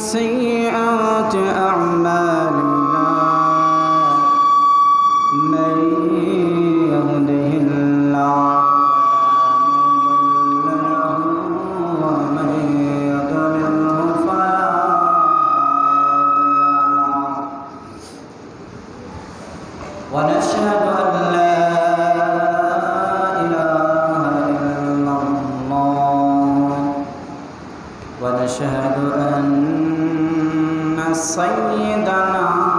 سيئات أعمالنا. من يهده الله ومن يضلله فلا ونشهد أن سيدنا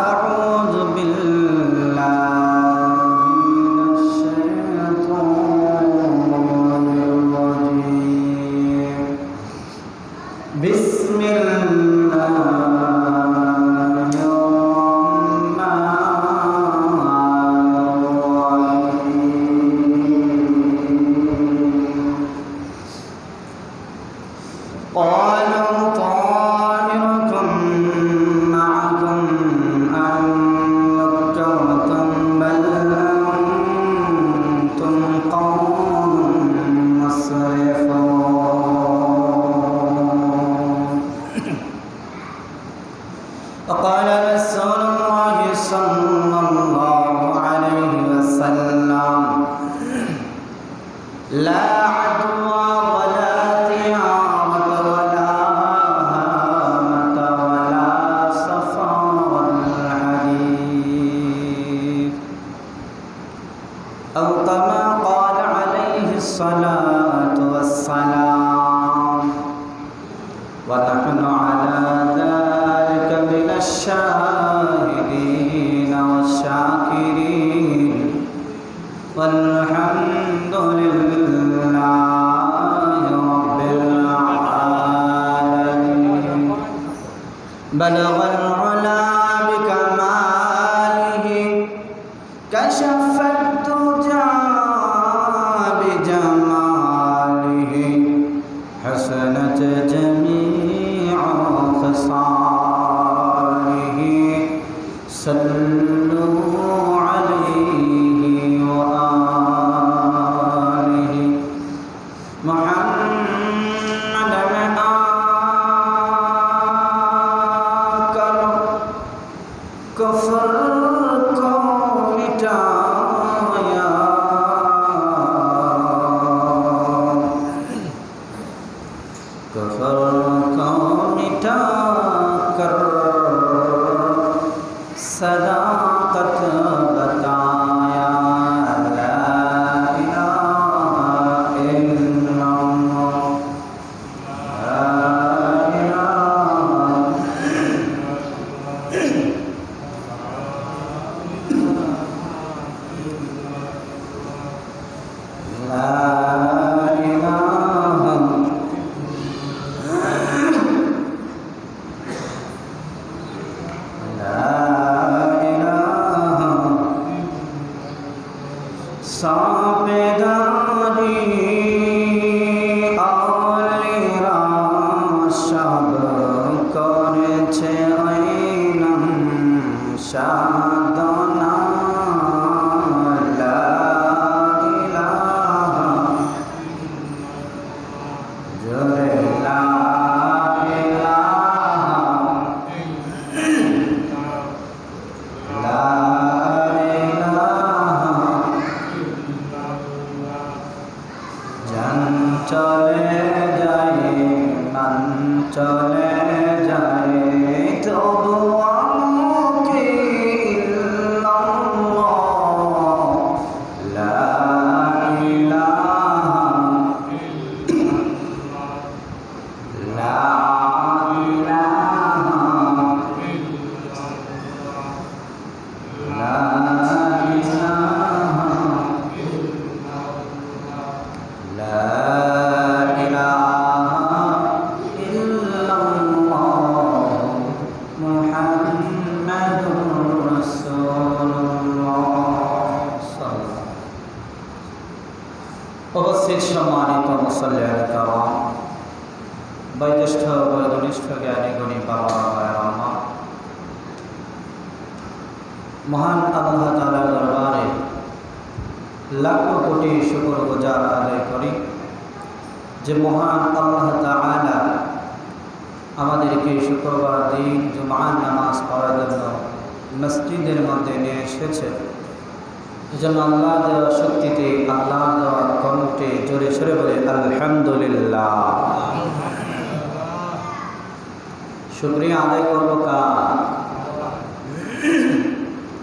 أعوذ بالله Sapedari. শুক্রিয়া আদায় করব কা।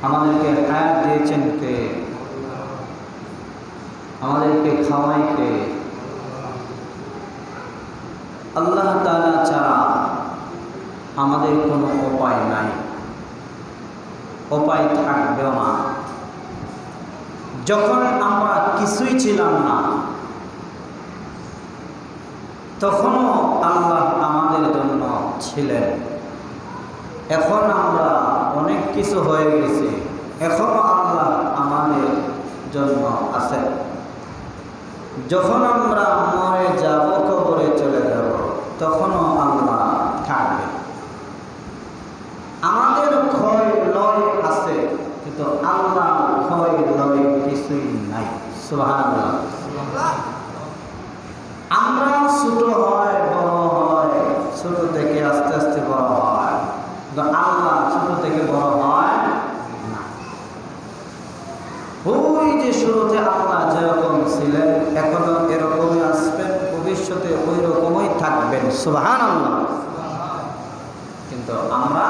আমাদেরকে হায়াত দিয়েছেন কে? আমাদেরকে খাওয়াই কে? আল্লাহ তালা ছাড়া আমাদের কোনো উপায় নাই। উপায় থাকবেও না। যখন আমরা কিছুই ছিলাম না, তখনও আল্লাহ আমাদের জন্য ছিলেন। এখন আমরা অনেক কিছু হয়ে গেছি। এখনও আল্লাহ আমাদের জন্য আছেন। যখন আমরা মরে যাব, কবরে চলে যাব, তখনও আল্লাহ থাকবে। আমাদের ক্ষয় লয় আছে, কিন্তু আল্লাহ ক্ষয় লয় কিছুই নাই। সুহান আমরা ছোট হয়, বড় ছোট থেকে আস্তে আস্তে বড় হয়। আল্লাহ ছোট থেকে বড় হয় না। ওই যে শুরুতে আল্লাহ যেরকম ছিলেন, এখনও এরকমই আসবেন, ভবিষ্যতে ওই রকমই থাকবেন। সুবাহান আল্লাহ কিন্তু আমরা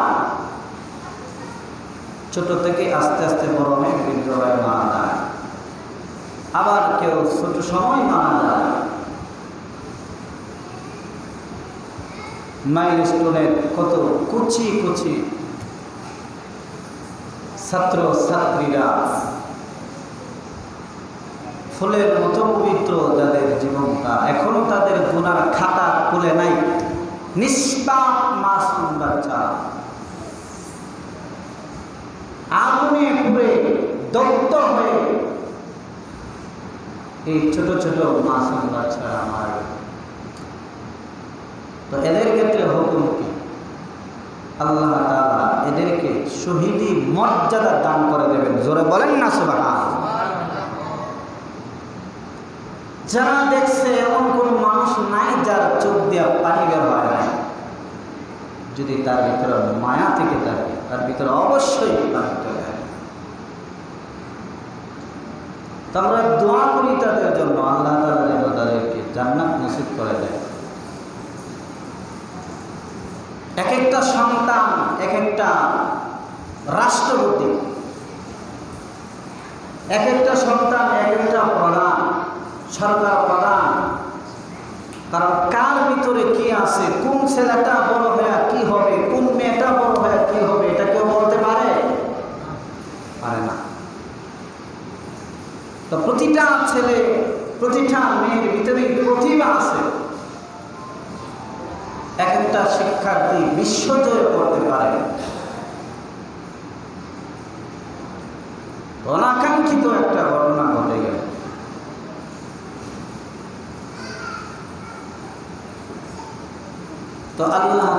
ছোট থেকে আস্তে আস্তে বড় হয়ে বৃদ্ধ মারা যায় আবার কেউ ছোট সময় মারা যায় মাইল স্টোনের কত কুচি কুচি ছাত্র ছাত্রীরা ফুলের মতো পবিত্র যাদের জীবনটা এখনও তাদের গুনার খাতা খুলে নাই নিষ্পাপ মাসুম বাচ্চা আগুনে পুড়ে দগ্ধ হয়ে এই ছোট ছোট মাসুম বাচ্চারা মারা। তো এদের ক্ষেত্রে হুকুম কি? আল্লাহ এদেরকে শহীদি মর্যাদা দান করে দেবেন। জোরে বলেন না সুবহান যারা দেখছে এমন কোন মানুষ নাই যার চোখ দিয়া পানি হয় নাই, যদি তার ভিতরে মায়া থেকে থাকে, তার ভিতরে অবশ্যই পানি আমরা দোয়া করি তাদের জন্য। আল্লাহ তাদেরকে জান্নাত নসিব করে দেয়। এক একটা সন্তান এক একটা রাষ্ট্রপতি এক একটা সন্তান এক একটা প্রধান, সরকার প্রধান। কারণ কার ভিতরে কি আছে, কোন ছেলেটা বড় হয়ে কি হবে, কোন মেয়েটা বড় হয়ে কি হবে, এটা কেউ বলতে পারে? পারে না। তো প্রতিটা ছেলে, প্রতিটা মেয়ের ভিতরে প্রতিভা আছে। এক একটা শিক্ষার্থী বিশ্বজয় করতে পারে। অনাকাঙ্ক্ষিত একটা ঘটনা ঘটে গেল। তো আল্লাহ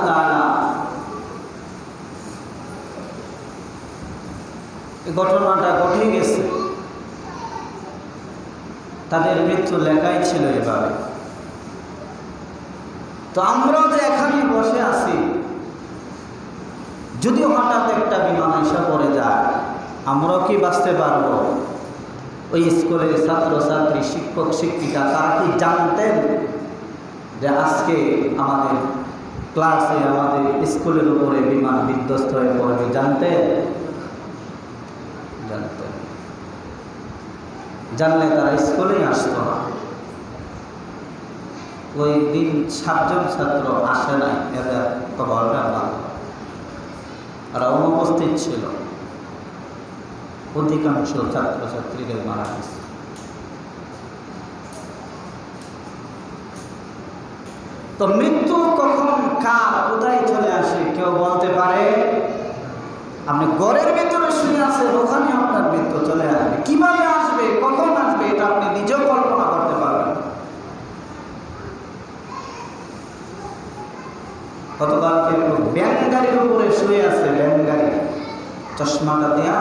ঘটনাটা ঘটে গেছে। তাদের মৃত্যু লেখাই ছিল এভাবে। তো আমরা যে এখানে বসে আছি যদি হঠাৎ একটা বিমান এসে পড়ে যায়, আমরাও কি বাঁচতে পারব? ওই স্কুলের ছাত্রছাত্রী, শিক্ষক, শিক্ষিকা, তারা কি জানতেন যে আজকে আমাদের ক্লাসে, আমাদের স্কুলের উপরে বিমান বিধ্বস্ত হয়ে পড়বে? জানতেন? জানতে জানলে তারা স্কুলেই আসতো না। ওই দিন সাতজন ছাত্র আসে নাই, এদের খবরটা ভালো আর অনুপস্থিত ছিল। অধিকাংশ ছাত্রছাত্রীদের মারা গেছে। তো মৃত্যু কখন, কার, কোথায় চলে আসে, কেউ বলতে পারে? আপনি ঘরের ভিতরে শুয়ে আছেন, ওখানে আপনার মৃত্যু চলে আসবে। কীভাবে আসবে, কখন আসবে, এটা আপনি নিজেও গতকালকে ব্যান উপরে শুয়ে আছে চশমাটা দেয়া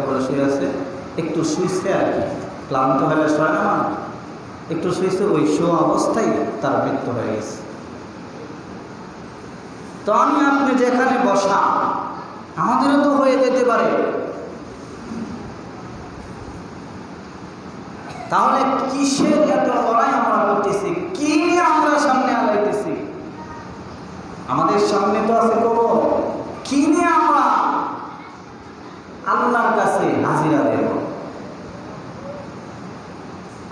উপরে শুয়ে আছে। একটু শুয়েছে আর কি। ক্লান্ত শোয় না একটু শুয়েছে ওই শো অবস্থায় তার মৃত্যু হয়ে গেছে। তো আমি আপনি যেখানে বসা, আমাদেরও তো হয়ে যেতে পারে। তাহলে কিসের এত লড়াই আমরা করতেছি? কি আমরা সামনে আগাইতেছি? আমাদের সামনে তো আছে কবর। কি নিয়ে আমরা আল্লাহর কাছে হাজিরা দেব?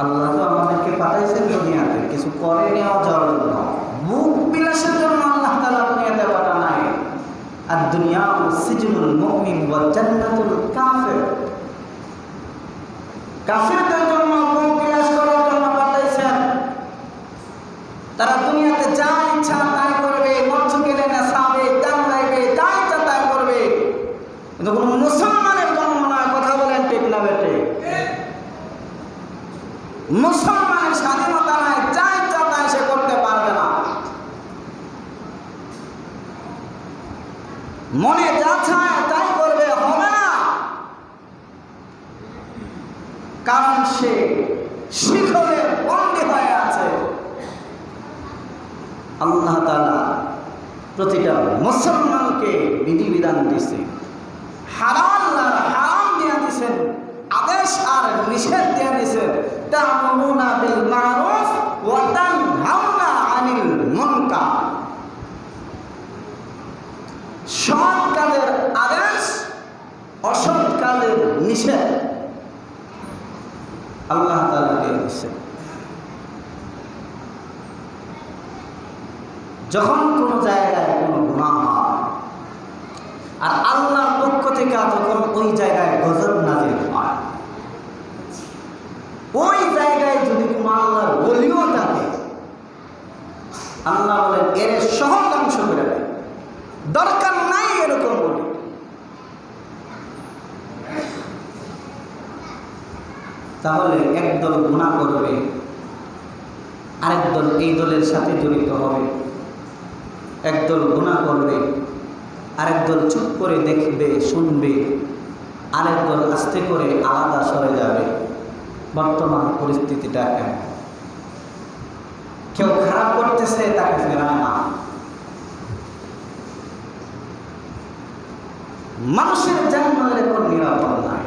আল্লাহ তো আমাদেরকে পাঠাইছেন দুনিয়াতে, কিছু করে নেওয়া যাওয়ার জন্য মুখ বিলাসের জন্য আল্লাহ তালা দুনিয়াতে পাঠা নাই আর দুনিয়া সিজনুল মুমিন ওয়া জান্নাতুল কাফির। কাফিরদের জন্য মুখ বিলাস করার জন্য পাঠাইছেন তারা দুনিয়াতে যা ইচ্ছা তাই করবে মৎস্য কেনে না সাবে দাম রাখবে যা ইচ্ছা তাই করবে কিন্তু কোনো মুসলমানের জন্ম না কথা বলেন ঠিক না বেটে মুসলমানের স্বাধীনতা নাই যা ইচ্ছা তাই সে করতে পারবে না মনে যা চায় তাই করবে হবে না কারণ সে শিখরে বন্দী হয়ে আছে আল্লাহ তালা প্রতিটা মুসলমানকে বিধিবিধান দিছে হারাম আর হারাম দিয়া দিছেন আদেশ আর নিষেধ দিয়া দিছেন তা'মুরুনা বিল মারুফ ওয়া তানহাউনা আনিল মুনকার সৎ কাজের আদেশ অসৎ কাজের নিষেধ আল্লাহ তাআলা দিয়ে দিছেন যখন কোনো জায়গায় কোনো গুনাহ হয়, আর আল্লাহর পক্ষ থেকে তখন ওই জায়গায় গজব নাজির হয়। ওই জায়গায় যদি কোনো আল্লাহর বলিও থাকে, আল্লাহ বলেন, এর সহজ অংশ করে দরকার নাই এরকম বলি। তাহলে একদল গুণা করবে আরেক দল এই দলের সাথে জড়িত হবে। একদল গুণা করবে, আরেক দল চুপ করে দেখবে, শুনবে, আরেক দল আস্তে করে আলাদা সরে যাবে। বর্তমান পরিস্থিতিটা এমন কেউ খারাপ করতেছে, তাকে ফেরায় না। মানুষের জানমালের এখন নিরাপদ নাই।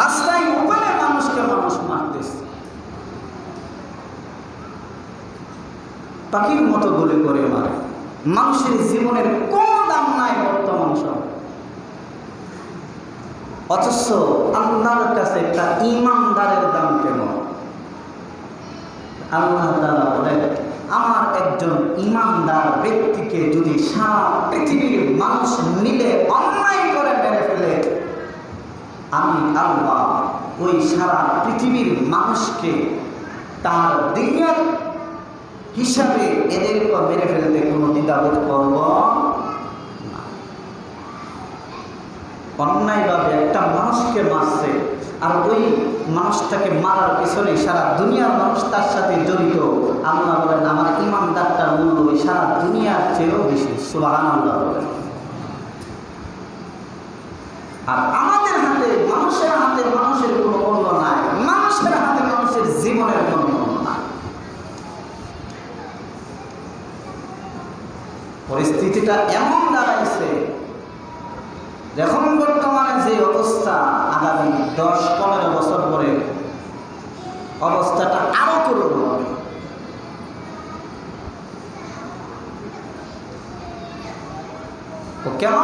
রাস্তায় ওখানে মানুষকে মানুষ মারতেছে। পাখির মতো গুলি করে মারে। মানুষের জীবনের কোনো দাম নাই বর্তমান সময়। অথচ আল্লাহর কাছে একটা ইমানদারের দাম কেমন? আল্লাহ বলেন, আমার একজন ইমানদার ব্যক্তিকে যদি সারা পৃথিবীর মানুষ মিলে অন্যায় করে মেরে ফেলে, আমি আল্লাহ ওই সারা পৃথিবীর মানুষকে তার দিনের হিসাবে এদের উপর মেরে ফেলতে কোনো দ্বিধাবোধ করব অন্যায়ভাবে একটা মানুষকে মারছে। আর ওই মানুষটাকে মারার পিছনে সারা দুনিয়ার মানুষ তার সাথে জড়িত। আল্লাহ বলেন, আমার ইমানদারটার মূল্য ওই সারা দুনিয়ার চেয়েও বেশি। সুবাহান আল্লাহ আর আমাদের হাতে, মানুষের হাতে মানুষের কোনো মূল্য নাই। মানুষের হাতে মানুষের জীবনের মূল্য। পরিস্থিতিটা এমন দাঁড়াইছে এখন বর্তমানে যে অবস্থা আগামী দশ, পনেরো বছর পরে, অবস্থাটা আরও করুন। কেন?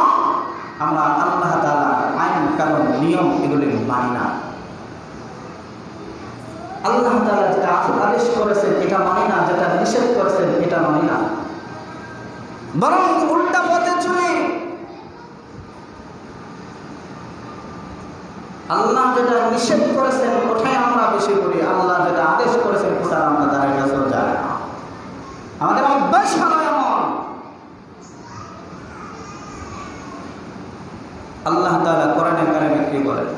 আমরা আল্লাহ তালা আইন, কানুন, নিয়ম এগুলি মানি না। আল্লাহ তালা যেটা আদেশ করেছেন, এটা মানি না, যেটা নিষেধ করেছেন, এটা মানি না। বরং উল্টা পথে চলি আল্লাহ যেটা নিষেধ করেছেন ওটাই আমরা বেশি করি আল্লাহ যেটা আদেশ করেছেন ওটা আমরা তাদের কাছেও যায় না আমাদের অভ্যাস হলো এমন আল্লাহ তাআলা কোরআনে কারিমে কি বলেন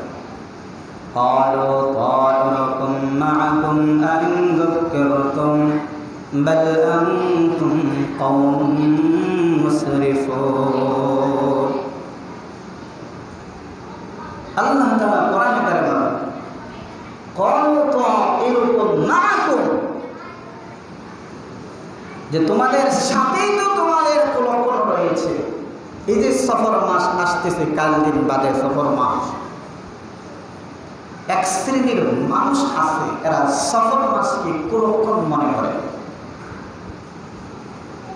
قالوا طائركم معكم أن ذكرتم بل أنتم قوم مسرفون আল্লাহ তাআলা কোরআনে কারিমে বলেন قالوا طائركم معكم যে তোমাদের সাথেই তো তোমাদের লক্ষণ রয়েছে এই যে সফর মাস আসতেছে কাল দিন বাদে সফর মাস এক শ্রেণীর মানুষ আছে এরা সফর মাসকে কুলক্ষণ মনে করে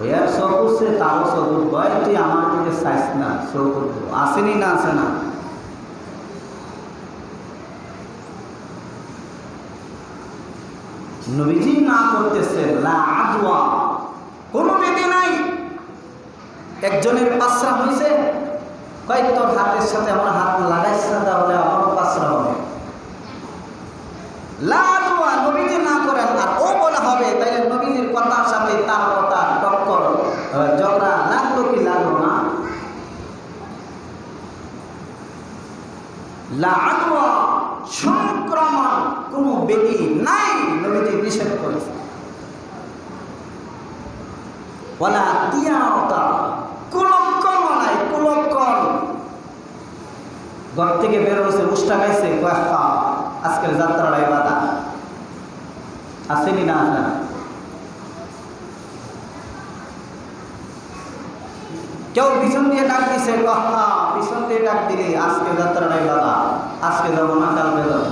ওই আর সব করছে তারও সব ভয় তুই আমার দিকে চাইস না সব করব আসেনি না, আসে না। নবীজি না করতেছেন, লা আদওয়া। কোনো বেদি নাই। একজনের পাশরা হয়েছে কয়েক তোর হাতের সাথে আমার হাত লাগাইছ না তাহলে আমারও পাশরা হবে। লাদুয়া নবীজি না করেন আর ও বলা হবে তাইলে নবীজির কথার সাথে তার কথা টক্কর আহ, ঝগড়া লাগল কি লাগল না সংক্রমণ বেদি নাই নবীজি নিষেধ করেছে। ওয়ালা তিয়ারতা কুলক্ষণ নাই, কুলক্ষণ। ঘর থেকে বের হয়েছে, উষ্টা গাইছে আজকের যাত্রাটাই বাধা আসেনি না আসে না কেউ পিছন দিয়ে ডাক দিছে হা পিছন দিয়ে ডাক দিলে, আজকে যাত্রাটাই বাধা আজকে যাব না। কালকে যাব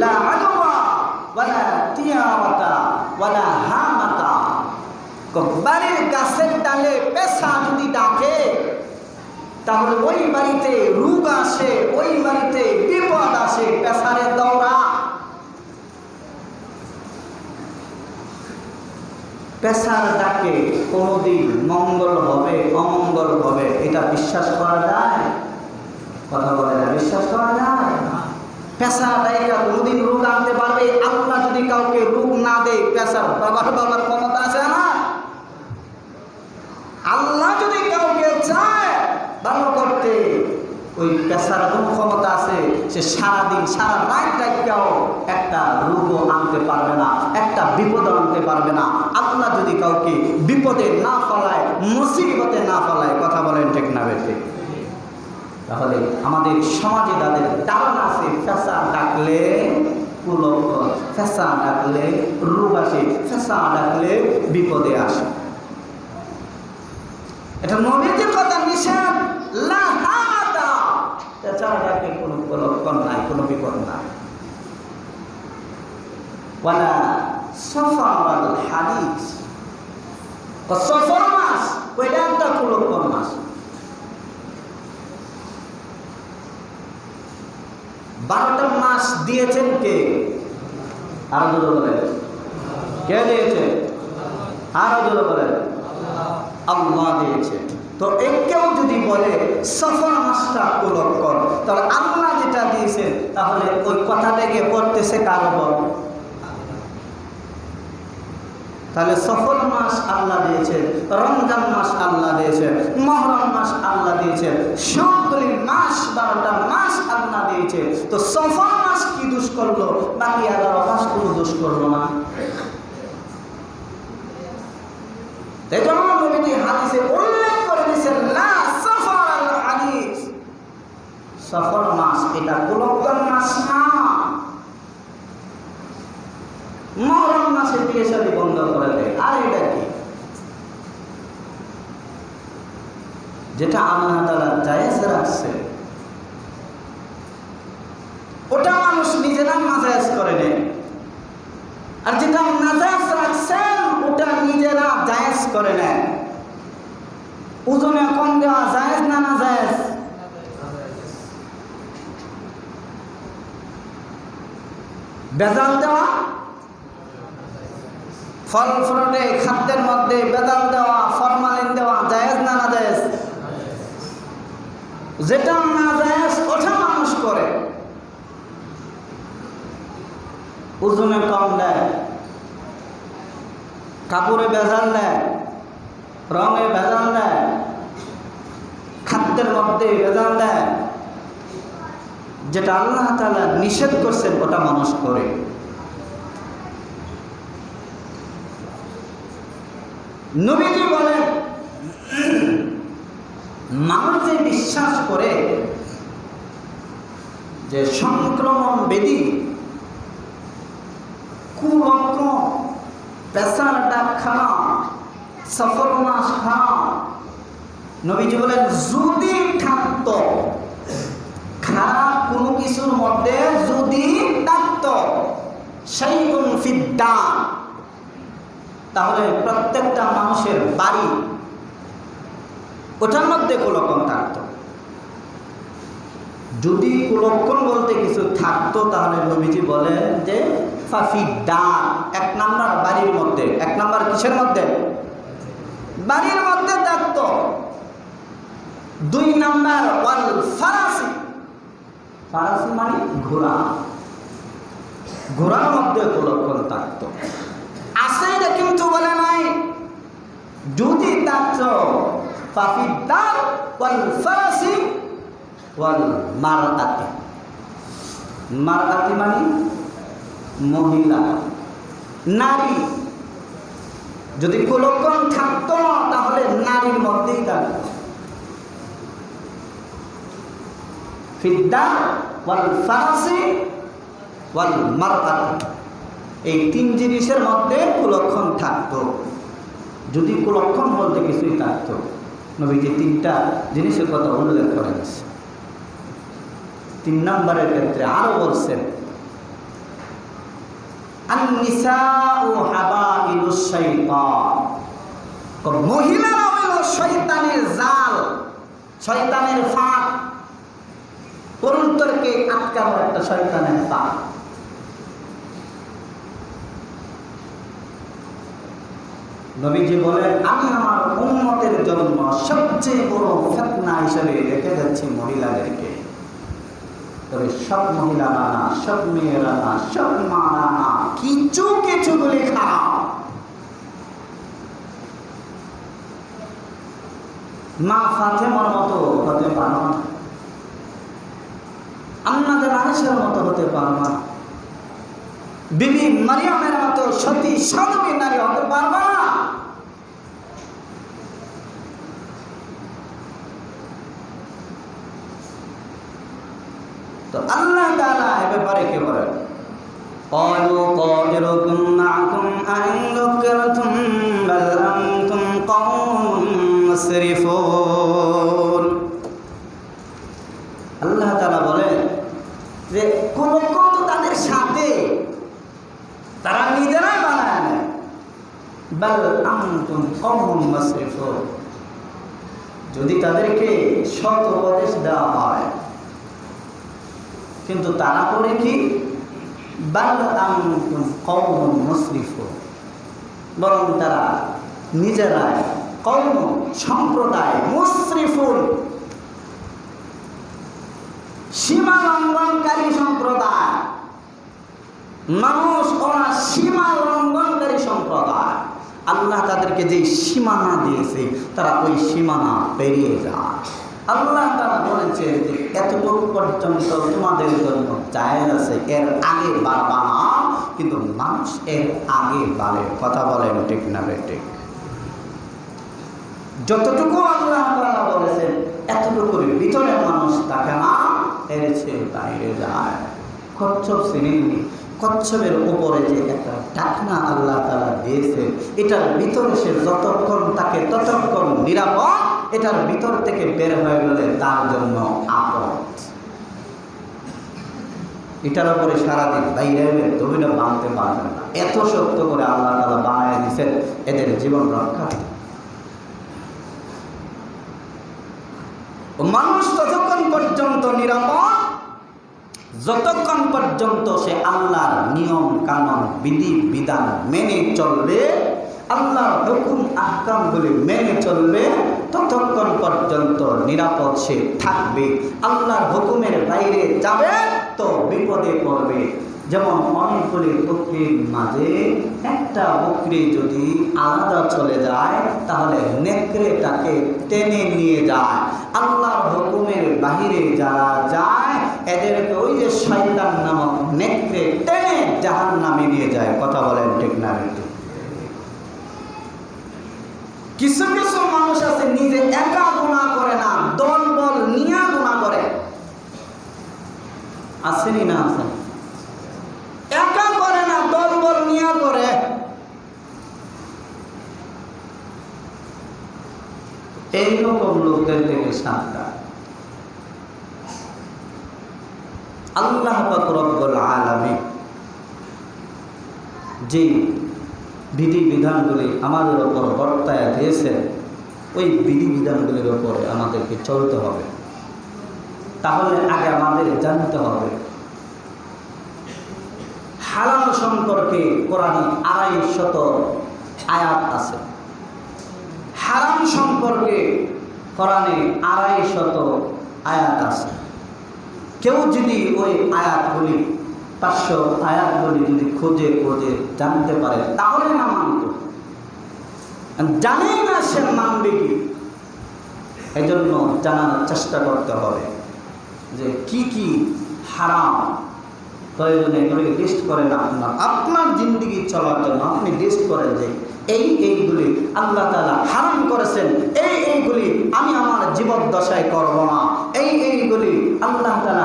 লা ওয়ালা ওয়ালা হামাতা। গাছের ডালে পেশা যদি ডাকে, তাহলে ওই বাড়িতে রোগ আসে, ওই বাড়িতে বিপদ আসে পেশারের দৌড়া। পেশার ডাকে কোনোদিন মঙ্গল হবে, অমঙ্গল হবে, এটা বিশ্বাস করা যায়? কথা বলে না, বিশ্বাস করা যায়? পেশা ডাইকা কোনোদিন রোগ আনতে পারবে? আল্লাহ যদি কাউকে রোগ না দেয়, পেশার বাবার বাবার ক্ষমতা আছে না? আল্লাহ যদি কাউকে চায়, ভালো করতে ওই পেশার কোন ক্ষমতা আছে, সে সারাদিন, সারা রাত ডাক্তাও একটা রোগও আনতে পারবে না, একটা বিপদ আনতে পারবে না। আল্লাহ যদি কাউকে বিপদে না ফলায়, মুসিবতে না ফলায়, কথা বলেন ঠিক না তাহলে আমাদের সমাজে তাদের দারণ আছে, ফেসা ডাকলে কুলক ফেসা ডাকলে রোগ আসে, ফেসা ডাকলে বিপদে আসে। এটা নবীজির কথা নিষেধ। এছাড়া ডাকে কোনো কুলক্ষণ নাই, কোনো বিপদ নাই। ওয়ালা সফার হাদিস। সফর মাস, ওইটা একটা কুলক্ষণ মাস। বারোটা মাস দিয়েছেন কে? আরও জোরে বলেন। কে দিয়েছে? আরও জোরে বলেন। আল্লাহ দিয়েছে। তো একেও যদি বলে সফর মাসটা কুলক্ষণ তাহলে আল্লাহ যেটা দিয়েছেন, তাহলে ওই কথাটাকে পড়তেছে কারও বল তাহলে সফর মাস আল্লাহ দিয়েছে, রমজান মাস আল্লাহ দিয়েছে, মহরম মাস আল্লাহ দিয়েছে, সবগুলি মাস, বারোটা মাস আল্লাহ দিয়েছে। তো সফর মাস কি দোষ করল? বাকি এগারো মাস কোনো দোষ করল না। এই জন্য হাদিসে উল্লেখ করে দিয়েছেন এটা কুলক্কন মাস না। মহরম মাসে বিয়ে শাদী বন্ধ করে দেয়। আর এটা কি? যেটা আল্লাহ তালা জায়েজ রাখছে। ওটা মানুষ নিজেরা নাজায়েজ করে নেয়। আর যেটা নাজায়েজ রাখছেন ওটা নিজেরা জায়েজ করে নেয়। ওজনে কম দেওয়া জায়েজ না না বেজাল দেওয়া ফল ফ্রুটে খাদ্যের মধ্যে বেদাল দেওয়া, ফরমালিন দেওয়া, জায়েজ না না জায়েজ যেটা না জায়েজ ওটা মানুষ করে। ওজনে কম দেয় কাপড়ে বেজাল দেয় রঙে ভেজাল দেয় খাদ্যের মধ্যে ভেজাল দেয় যেটা আল্লাহ তালা নিষেধ করছেন, ওটা মানুষ করে। নবীজি বলেন, মানুষ যে বিশ্বাস করে যে সংক্রমণ বেদি, কুবক্র, পেশার ডাক খানা সফর মাস খানা নবীজি বলেন, যদি থাকত খারাপ কোনো কিছুর মধ্যে যদি তাহলে প্রত্যেকটা মানুষের বাড়ি ওটার মধ্যে কুলক্ষণ থাকতো যদি কুলক্ষণ বলতে কিছু থাকতো, তাহলে নবীজি বলেন যে এক নাম্বার বাড়ির মধ্যে, এক নাম্বার কিসের মধ্যে? বাড়ির মধ্যে থাকতো দুই নাম্বার ওয়াল ফারাসি মানে ঘোড়া। ঘোড়ার মধ্যে কুলক্ষণ থাকতো আছে এটা কিন্তু বলে নাই। যদি তাচ্ছ ফাফিদ্দার ওয়াল ফারাসি ওয়াল মারাতি মারাতি মানে মহিলা, নারী। যদি কুলক্ষণ থাকতো, তাহলে নারীর মধ্যেই থাকতো এই তিন জিনিসের মধ্যে কুলক্ষণ থাকতো। যদি কুলক্ষণ বলতে কিছুই থাকতো, নবীজি তিনটা জিনিসের কথা উল্লেখ করে গেছে তিন নম্বরের ক্ষেত্রে বলছেন মহিলারা হইল শৈতানের জাল শয়তানের ফাঁক পরুত্তরকে আটকানো একটা শয়তানের ফাঁক নবীজি বলেন, আমি আমার উন্মতের জন্য সবচেয়ে বড় ফেতনা হিসেবে রেখে যাচ্ছি মহিলাদেরকে। তবে সব মহিলারা না সব মেয়েরা না সব মারা না কিছু কিছু গুলি খারাপ। মা ফাতেমার মতো হতে পারো না। আমাদের আয়েশের মতো হতে পারো না বিবি মারিয়ামের মতো সতী সাধবী নারী হতে পারবা না তো আল্লাহ তাআলা এ ব্যাপারে কি বলেন قالوا قادركم معكم أن ذكرتم بل أنتم قوم مسرفون যদি তাদেরকে সৎ উপদেশ দেওয়া হয়, কিন্তু তারা করে কি? বরং তারা নিজেরাই কৌম সম্প্রদায় মুসরিফুন সীমা লঙ্ঘনকারী সম্প্রদায়। মানুষ ওরা সীমা লঙ্ঘনকারী সম্প্রদায়। আল্লাহ তাদেরকে যে সীমানা দিয়েছে, তারা ওই সীমানা পেরিয়ে যায়। আল্লাহ তারা বলেছে যে, এতটুকু পর্যন্ত তোমাদের জন্য জায়েজ আছে, এর আগে বাড়বা না। কিন্তু মানুষ এর আগে বাড়ে, কথা বলেন ঠিক না ঠিক। যতটুকু আল্লাহ তারা বলেছেন, এতটুকুর ভিতরে মানুষ থাকে না, এর বাইরে যায়। কচ্ছপ চিনেননি কচ্ছপের উপরে যে একটা ডাকনা আল্লাহ তালা দিয়েছে এটার ভিতরে সে যতক্ষণ তাকে ততক্ষণ নিরাপদ, এটার ভিতর থেকে বের হয়ে গেলে তার জন্য আপদ। এটার উপরে সারাদিন বাইরে দবিটা বাঁধতে পারবে না। এত শক্ত করে আল্লাহ তালা বানায় দিচ্ছেন এদের জীবন রক্ষা। মানুষ ততক্ষণ পর্যন্ত নিরাপদ যতক্ষণ পর্যন্ত সে আল্লাহর নিয়ম, কানুন, বিধি, বিধান মেনে চলবে, আল্লাহর হুকুম আহকামগুলি মেনে চলবে, ততক্ষণ পর্যন্ত নিরাপদ সে থাকবে। আল্লাহর হুকুমের বাইরে যাবে তো বিপদে পড়বে। যেমন অনেকগুলি বকরির মাঝে একটা বকরি যদি আলাদা চলে যায়, তাহলে নেকড়ে তাকে টেনে নিয়ে যায়। আল্লাহর হুকুমের বাহিরে যারা যায় এদেরকে ওই যে শয়তান নামক নেকড়ে টেনে জাহান নামে নিয়ে যায়। কথা বলেন ঠিক না কিছু কিছু মানুষ আছে, নিজে একা গুণা করে না দল বল নিয়ে গুণা করে। আসেনি না আসেন একা করে না দল বল নিয়ে করে। এইরকম লোকদের থেকে সাবধান আল্লাহ রব্বুল আলামিন যে বিধি বিধানগুলি আমাদের ওপর বর্তায় দিয়েছেন, ওই বিধি বিধানগুলির ওপরে আমাদেরকে চলতে হবে। তাহলে আগে আমাদের জানতে হবে, হালাল সম্পর্কে কোরআন আড়াই শত আয়াত আছে। হারাম সম্পর্কে কোরআনে আড়াই শত আয়াত আছে। কেউ যদি ওই আয়াতগুলি, পাঁচশো আয়াতগুলি যদি খোঁজে খোঁজে জানতে পারে, তাহলে না মানত। জানেই না সে মানবে কি। এই জন্য জানার চেষ্টা করতে হবে যে কি কি হারাম। প্রয়োজনে এগুলি লিস্ট করেন আপনার। আপনার জিন্দগি চলার জন্য আপনি লিস্ট করেন যে এই এইগুলি আল্লাহ তালা হারাম করেছেন, এই এইগুলি আমি আমার জীবদ্দশায় করব না। এই এইগুলি আল্লাহ তালা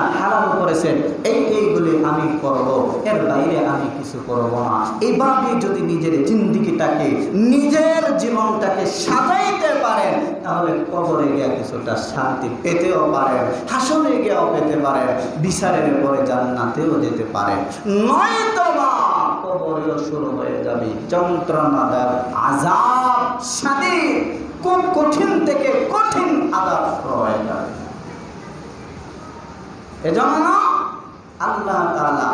করেছেন এই, এইগুলি আমি করব, এর বাইরে আমি কিছু করব না। এইভাবে যদি নিজের জিন্দগিটাকে, নিজের জীবনটাকে সাজাইতে পারেন, তাহলে কবরে গিয়ে কিছুটা শান্তি পেতেও পারেন হাসনে গিয়েও পেতে পারেন, বিচারের পরে জান্নাতেও যেতে পারেন। নয়তো বা কবরেও শুরু হয়ে যাবে যন্ত্রণাদার আজাব সাদে খুব কঠিন থেকে কঠিন আজাব হয়ে যাবে এজন্য আল্লাহ তালা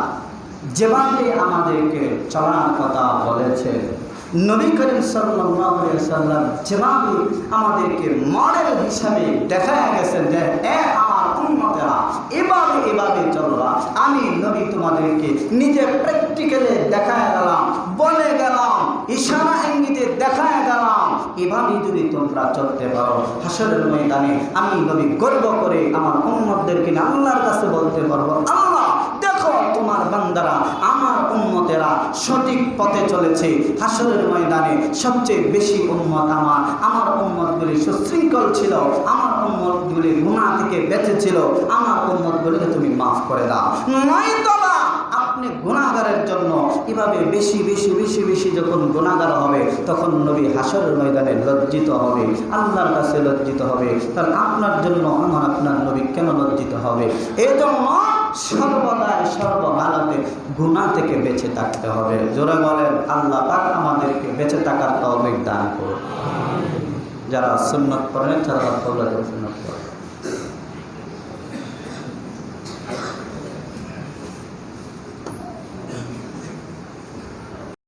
যেভাবে আমাদেরকে চলার কথা বলেছেন, নবী করিম সাল্লাম যেভাবে আমাদেরকে মডেল হিসাবে দেখা গেছেন যে উম্মতেরা এভাবে এভাবে চলবা। আমি নবী তোমাদেরকে নিজে প্র্যাকটিক্যালে দেখায় গেলাম, বলে গেলাম, ইশারা ইঙ্গিতে দেখায় গেলাম। এভাবেই যদি তোমরা চলতে পারো, হাসরের ময়দানে আমি নবী গর্ব করে আমার অন্যদেরকে নিয়ে আল্লাহর কাছে বলতে পারব, আল্লাহ তোমার বান্দারা, আমার উম্মতেরা সঠিক পথে চলেছে। হাসরের ময়দানে সবচেয়ে বেশি উম্মত আমার। আমার উম্মতগুলি সুশৃঙ্খল ছিল। আমার উম্মতগুলি গুণা থেকে বেঁচে ছিল। আমার উম্মতগুলিকে তুমি মাফ করে দাও। নয়তো বা আপনি গুণাগারের জন্য এভাবে বেশি বেশি বেশি বেশি যখন গুণাগার হবে, তখন নবী হাসরের ময়দানে লজ্জিত হবে। আল্লাহর কাছে লজ্জিত হবে। তাহলে আপনার জন্য আমার আপনার নবী কেন লজ্জিত হবে? এই জন্য সর্বদাই সর্বহালতে গুণা থেকে বেঁচে থাকতে হবে। জোরে বলেন, আল্লাহ পাক আমাদেরকে বেঁচে থাকার তহবিক দান করুন। যারা সুন্নত করেন তারা সুন্নত করেন